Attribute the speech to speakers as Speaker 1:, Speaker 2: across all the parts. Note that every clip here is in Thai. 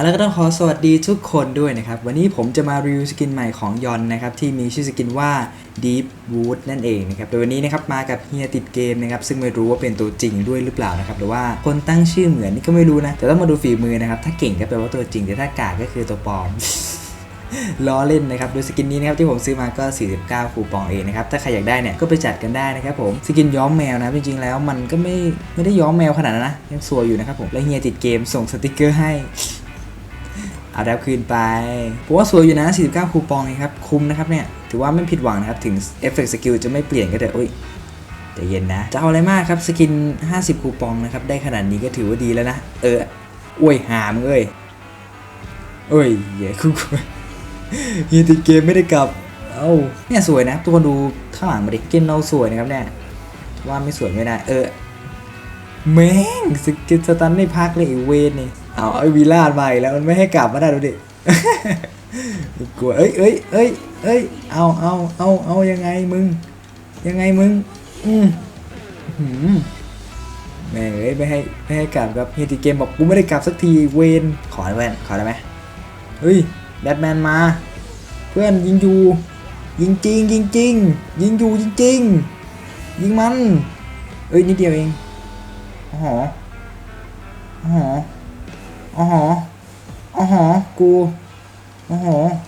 Speaker 1: เอาแล้วก็ต้องขอสวัสดีทุกคนด้วยนะครับ วันนี้ผมจะมารีวิวสกินใหม่ของยอนนะครับ ที่มีชื่อสกินว่า Deep Wood นั่นเองนะครับ โดยวันนี้นะครับมากับเฮียติดเกมนะครับ ซึ่งไม่รู้ว่าเป็นตัวจริงด้วยหรือเปล่านะครับ หรือว่าคนตั้งชื่อเหมือนนี่ก็ไม่รู้นะ แต่ต้องมาดูฝีมือนะครับ ถ้าเก่งก็แปลว่าตัวจริง แต่ถ้ากากก็คือตัวปลอมล้อเล่นนะครับโดยสกินนี้นะครับที่ผมซื้อมาก็ 49 คูปองเองนะครับถ้าใครอยากได้เนี่ยก็ไปจัดกันได้นะครับผมสกินย้อมแมวนะจริงๆแล้วมันก็ไม่ไม่ได้ย้อมแมวขนาดนั้นนะยังสวยอยู่นะครับผมและเฮียติดเกมส่งสติกเกอร์ให้ เอาดาวคืนไปผมว่าสวยอยู่นะ 49 คูปองเองครับ คุ้มนะครับเนี่ย ถือว่าไม่ผิดหวังนะครับ ถึงเอฟเฟกต์สกิลจะไม่เปลี่ยนก็เถอะอุ้ยใจเย็นนะ จะเอาอะไรมากครับ สกิน 50 คูปองนะครับ ได้ขนาดนี้ก็ถือว่าดีแล้วนะ เอออวยหามเอ้ยเอ้ยเหี้ยคุกเฮียติดเกมไม่ได้กลับ เอ้าเนี่ยสวยนะ ทุกคนดูข้างหลังมาดิเกมเราสวยนะครับเนี่ยว่าไม่สวยไม่ได้ เออแม่งสกินสตันไม่พักเลยอีเวนนี่ เอาไอ้วีลาดมาอีกแล้วมันไม่ให้กลับมาได้ดูดิกลัวเอ้ยเอ้ยเอ้ยเอ้ยเอาเอาเอาเอายังไงมึง ยังไงมึง อืมแม่เอ้ยไม่ให้ไม่ให้กลับครับเฮียติเกมบอกกูไม่ได้กลับสักทีเวนขอได้ไหมขอได้ไหมเฮ้ยแบทแมนมา เพื่อนยิงอยู่ ยิงจริงยิงจริงยิงอยู่จริงยิงมัน เอ้ยนิดเดียวเองอ๋ออ๋อ อ๋ออ๋อกูอ๋อ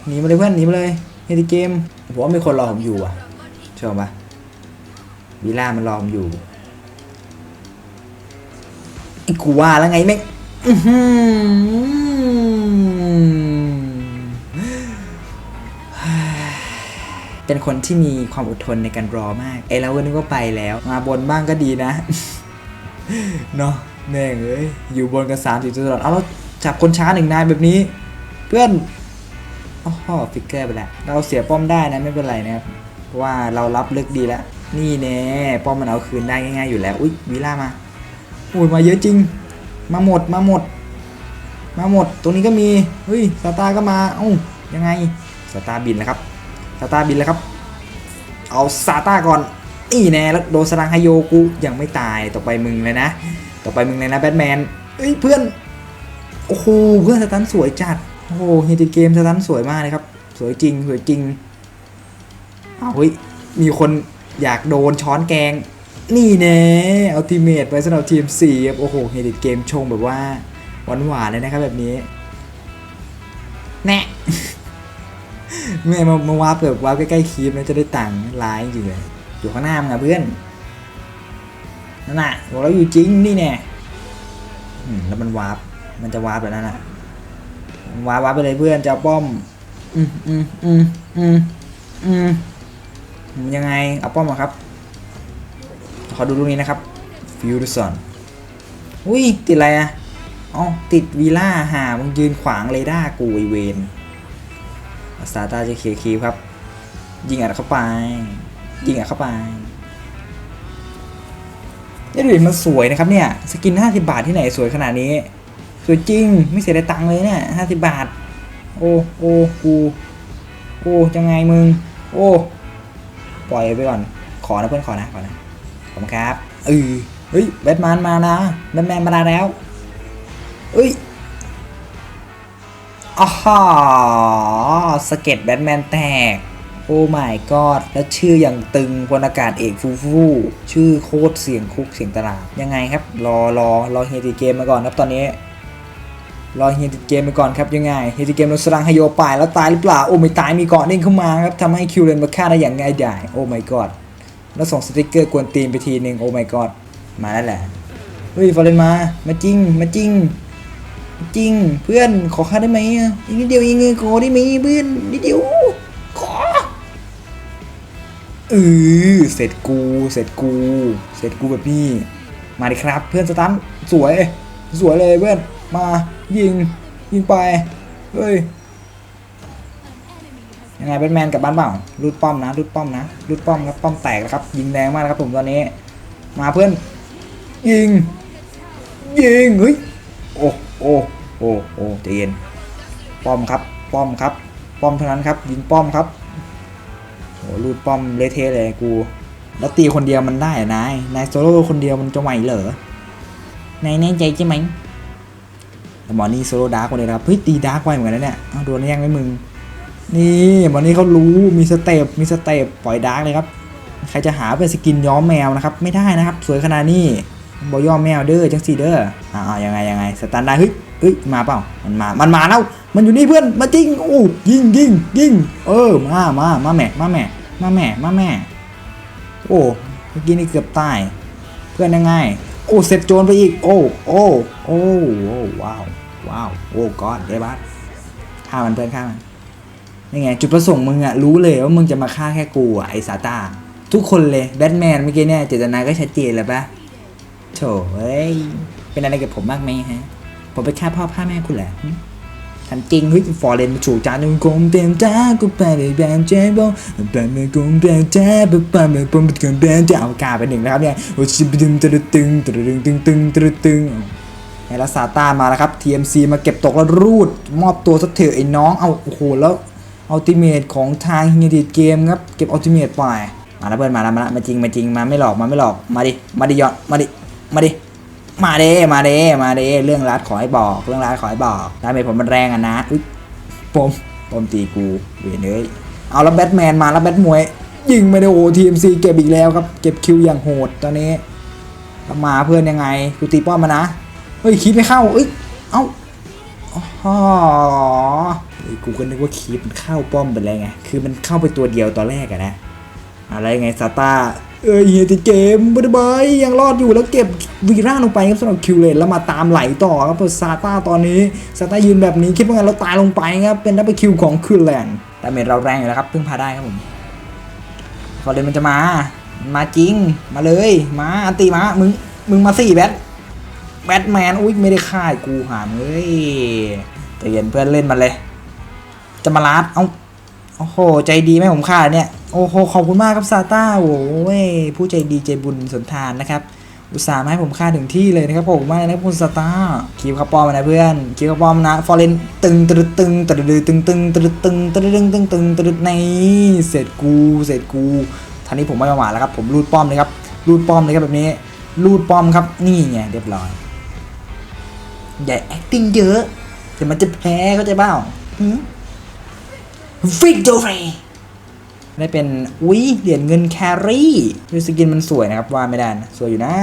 Speaker 1: หนีมาเลยเพื่อนหนีมาเลยเฮดิเกมผมว่ามีคนรอผมอยู่อะเชื่อปะวิล่ามันรอผมอยู่ไอ้กูว่าแล้วไงแม่งอื้อหือเป็นคนที่มีความอดทนในการรอมาก ไอ้เราก็นึกว่าไปแล้ว มาบนบ้างก็ดีนะ เนาะแม่งเอ้ย อยู่บนกันสามสี่ตลอด เอาแล้ว จับคนช้าหนึ่งนายแบบนี้ เพื่อนอ๋อฟิกเกอร์ไปแล้ว เราเสียป้อมได้นะไม่เป็นไรนะครับว่าเรารับลึกดีแล้ว นี่แน่ป้อมมันเอาคืนได้ง่ายๆอยู่แล้ว อุ๊ยวิล่ามาอุ้ยมาเยอะจริง มาหมดมาหมด มาหมด ตรงนี้ก็มีเฮ้ยสตาร์ก็มาเอ้ายังไงสตาร์บินแล้วครับซาต้าบินแล้วครับ เอาซาต้าก่อนนี่แน่แล้วโดนสลังไฮโยกูยังไม่ตายต่อไปมึงเลยนะ ต่อไปมึงเลยนะแบทแมนเอ้ยเพื่อน อ้โหเพื่อนสตันสวยจัด โอ้โหเฮติเกมสตันสวยมากเลยครับ สวยจริงสวยจริงอ้าวเฮ้ยมีคนอยากโดนช้อนแกง นี่แน่อัลติเมทไปสำหรับทีมสี่ครับโอ้โหเฮติเกมชงแบบว่าหวานๆเลยนะครับแบบนี้แน่แม่มามาวาร์ปแบบวาร์ปใกล้ๆคีบนะจะได้ตังค์ร้ายจริงเลยอยู่ข้างหน้ามึงอะเพื่อนนั่นน่ะบอกแล้วอยู่จริงนี่แน่อืมแล้วมันวาร์ป มันจะวาร์ปแบบนั้นน่ะมันวาร์ปวาร์ปไปเลยเพื่อนจะเอาป้อม อืมอืมอืมอืมอืมยังไงเอาป้อมมาครับ ขอดูตรงนี้นะครับฟิวดูสันอุ้ยติดอะไรอะอ๋อติดวีล่าหามึงยืนขวางเรดาร์กูไอเวนสตาร์ตาจะเคลียร์คีครับ ยิงอัดเข้าไป ยิงอัดเข้าไปเนี่ดูดิมันสวยนะครับเนี่ย สกิน 50 บาทที่ไหนสวยขนาดนี้ สวยจริง ไม่เสียดายตังค์เลยเนี่ย50บบาท โอ้โอ้กูโอ้จะไงมึง โอ้ ปล่อยไปก่อน ขอนะเพื่อนขอนะขอนะขอบคุณครับเออเฮ้ยแบทแมนมานะแบทแมนมาแล้วเอ้ยอ๋อสเก็ตแบทแมนแตก โอ้ my god แล้วชื่ออย่างตึงพลอากาศเอกฟูฟูชื่อโคตรเสียงคุกเสียงตลาดยังไงครับ รอรอรอเฮติเกมมาก่อนครับตอนนี้ รอเฮติเกมไปก่อนครับยังไงเฮติเกมโดนสลังไฮโยป่ายแล้วตายหรือเปล่าโอ้ไม่ตายมีเกาะเด้งเข้ามาครับทำให้คิวเลนมาฆ่าได้อย่างง่ายดายโอ้ my god แล้วส่งสติกเกอร์กวนตีนไปทีหนึ่งโอ้ my god มาแล้วแหละเฮ้ยฟอร์เรนมามาจริงมาจริง จริงเพื่อนขอค่าได้ไหมอะอีกนิดเดียวเองเงขอได้ไหมเพื่อนนิดเดียวขอเออเสร็จกูเสร็จกู เสร็จกูแบบนี้ มาดิครับ เพื่อนสตันสวย สวยเลยเพื่อนมา ยิง ยิงไป เฮ้ย ยังไงแบทแมนกับบ้านเปล่ารูดป้อมนะรูดป้อมนะรูดป้อมครับป้อมแตกแล้วครับ ยิงแรงมากนะครับผมตอนนี้ มาเพื่อน ยิง ยิง เฮ้ย โอ้ โอ้ โอ้ โอ้ใจเย็น ป้อมครับ ป้อมครับ ป้อมเท่านั้นครับ ยิงป้อมครับโอ้ลูดป้อมเละเทะเลยกู แล้วตีคนเดียวมันได้นาย นายโซโล่คนเดียวมันจะไหวเหรอนายแน่ใจใช่ไหม มอนี่โซโลดาร์กเดียนะครับเฮ้ยตีดาร์กไวเหมือนกันนะเนี่ยเอาโดนแย่งไหมมึง นี่มอนี่เขารู้มีสเต็ปมีสเต็ปปล่อยดาร์กเลยครับ ใครจะหาเป็นสกินย้อมแมวนะครับ ไม่ได้นะครับ สวยขนาดนี้บอย่อมแมวเด้อจังสีเด้ออ่ายังไงยังไงสแตนดาร์ดเฮ้ยเฮ้ยมาเปล่ามันมามันมาแล้วมันอยู่นี่เพื่อนมาจริงโอ้ยิงยิงยิงเออมามามาแม่มาแม่มาแม่มาแม่ โอ้เมื่อกี้นี่เกือบตายเพื่อนยังไงโอ้เสร็จโจรไปอีก โอ้โอ้โอ้โอ้ว้าว ว้าว โอ้กอดเดบัสฆ่ามันเพื่อนฆ่ามันนี่ไง จุดประสงค์มึงอะรู้เลยว่ามึงจะมาฆ่าแค่กูอะไอซาตาทุกคนเลยแบทแมนเมื่อกี้เนี่ยเจตนาก็ชัดเจนแล้วปะโถเอ้ย เป็นอะไรกับผมมากไหมฮะ ผมไปฆ่าพ่อฆ่าแม่คุณแหละทำจริงเฮ้ยฟอร์เรนมาถูกจานงกงเต็มจ้ากูไปเลยแบนเจ๊บงแบนเมกงแบนจ้าปะปะเมกงเป็นแบนจ้าเอากาไปหนึ่งนะครับเนี่ยโอ้ชิบดึงตรึตึงตรึตึงตึงตึงตรึตึง ไอ้ลัซาต้ามาแล้วครับ TMC มาเก็บตกแล้วรูด มอบตัวสักเถอะไอ้น้องเอาโอ้โหแล้วอัลติเมทของทางฮียดีเกมครับเก็บอัลติเมทไปมาแล้วเพื่อนมาแล้วมาแล้วมาจริงมาจริงมาไม่หลอกมาไม่หลอกมาดิมาดิยอดมาดิมาดิมาเด้มาเด้มาเด้เรื่องรัดขอให้บอกเรื่องรัดขอให้บอกดาเมจผมมันแรงอะนะอุ๊ยปมปมตีกูเวียนเอ้ยเอาแล้วแบทแมนมาแล้วแบทมวยยิงไม่ได้โอทีมซีเก็บอีกแล้วครับเก็บคิวอย่างโหดตอนนี้มาเพื่อนยังไงกูตีป้อมมานะ เฮ้ยคีบไม่เข้า เอ้ย เอ้าอ๋อเฮ้ยกูก็นึกว่าคีบมันเข้าป้อมไปแล้วไง คือมันเข้าไปตัวเดียวตอนแรกอะนะ อะไรไงซาตาเอ้ยเฮียติเกมบาบายยังรอดอยู่แล้วเก็บวีร่าลงไปครับสำหรับคิวเลนแล้วมาตามไหลต่อครับเพราะซาตาตอนนี้ซาตายืนแบบนี้คิดว่าไงเราตายลงไปครับเป็นดับเบิลคิวของคิวเลนแต่เมจเราแรงอยู่แล้วครับเพิ่งพาได้ครับผมฟอร์เรนมันจะมา มาจริงมาเลย มาอันตีมามึงมึงมาสี่แบท แบทแมน อุ้ยไม่ได้ฆ่ากูหามเฮ้ยเตือนเพื่อนเล่นมาเลย จะมาลัดเอ้าโอ้โห ใจดีไหมผมขาเนี่ย โอ้โห ขอบคุณมากครับซาต้าโอ้ยผู้ใจดีใจบุญสนทานนะครับ อุตส่าห์มาให้ผมค่าถึงที่เลยนะครับผมมากเลยนะคุณซาต้าคีบข้าป้อมนะเพื่อนคีบข้าป้อมนะฟอร์เรนตึงตึดตึงตึดตึงตึงตึดตึงตึดตึงตึงตึงตึดในเสร็จกูเสร็จกูท่านี้ผมไม่ประมาทแล้วครับผมรูดป้อมเลยครับรูดป้อมเลยครับแบบนี้รูดป้อมครับนี่ไงเรียบร้อย อย่า acting เยอะเดี๋ยวมันจะแพ้เข้าใจเปล่าฟิกโดเรได้เป็น อุ้ยเหรียญเงินแครี่ดูสกินมันสวยนะครับว่าไม่ได้นะสวยอยู่นะ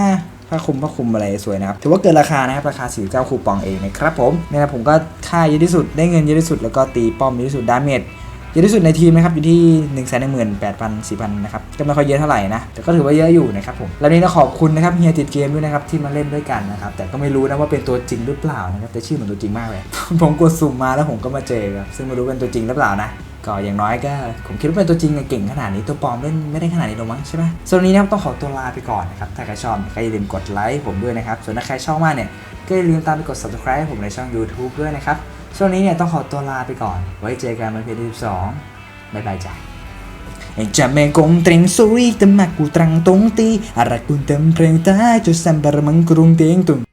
Speaker 1: ผ้าคลุมผ้าคลุมอะไรสวยนะครับ ถือว่าเกินราคานะครับ ราคา49คูปองเองนะครับผมเนี่ยผมก็ค่าเยอะที่สุดได้เงินเยอะที่สุดแล้วก็ตีป้อมเยอะที่สุดดาเมจ เยอะที่สุดในทีมนะครับอยู่ที่1นึ่งแสนหนึ่งหมื่นแปดพันสี่พันนะครับก็ไม่ค่อยเยอะเท่าไหร่นะแต่ก็ถือว่าเยอะอยู่นะครับผมแล้วนี้ก็ขอบคุณนะครับเฮียติดเกมด้วยนะครับที่มาเล่นด้วยกันนะครับแต่ก็ไม่รู้นะว่าเป็นตัวจริงหรือเปล่านะครับแต่ชื่อเหมือนตัวจริงมากเลยผมกดสุ่มมาแล้วผมก็มาเจอครับซึ่งไม่รู้เป็นตัวจริงหรือเปล่านะก็อย่างน้อยก็ผมคิดว่าเป็นตัวจริงเก่งขนาดนี้ตัวปลอมเล่นไม่ได้ขนาดนี้หรอกมั้งใช่ไหมส่วนนนี้นะครับต้องขอตัวลาไปก่อนนะครับถ้าใครชอบก็อย่าลืมกดไลค์ผมด้วยนะครับส่วนถ้าใครชอบมากเนี่ยก็อย่าลืมตามไปกด subscribe ให้ผมในช่อง YouTube ด้วยนะครับ ช่วนวันนี้เนี่ยต้องขอตัวลาไปก่อน ไว้เจอกันในเพจที่ 12บ๊ายบายจ้ะจะแม่กงเตรงสุริต่มากูตรังตรงตีอะไรกูเต็มเพลงตายจะสัมบารมังกรุงเตียงตุง